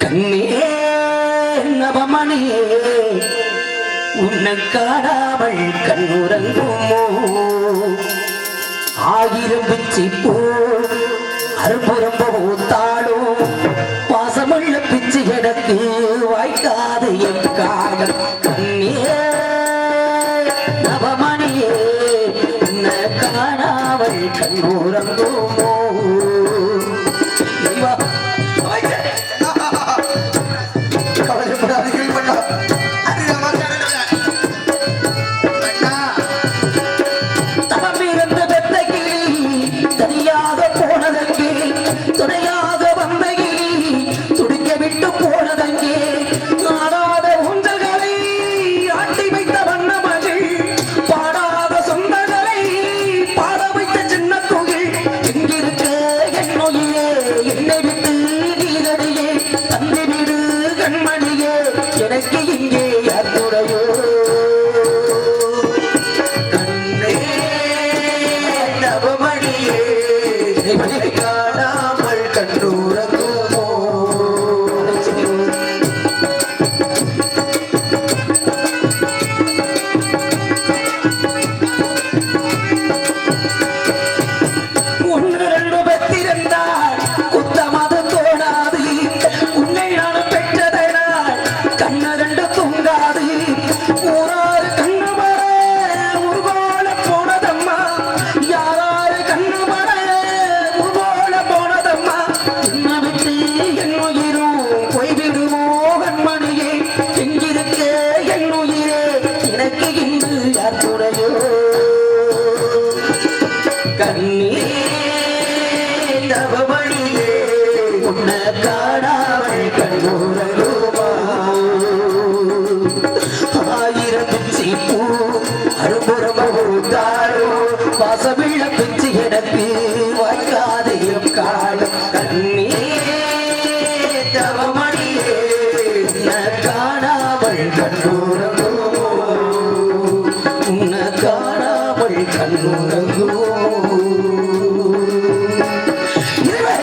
கண்ணே நவமணியே உன்னை காணாமல் கண்ணுறங்குமோ? ஆயிரம் பிச்சை பூ அற்புதம் போத்தாடோ பாசமுள்ள பிச்சை எனக்கு வாய்க்காத என் காதல். கண்ணே நவமணியே உன்னை காணாமல் கண்ணுறங்குமோ? ஜபமணியே கிடப்பி வைக்காதையும் காலம் கண்ணீர் தவமணியே காணாமல் கண்ணூரங்கோ உன்ன காணாமல் கண்ணூரங்கோ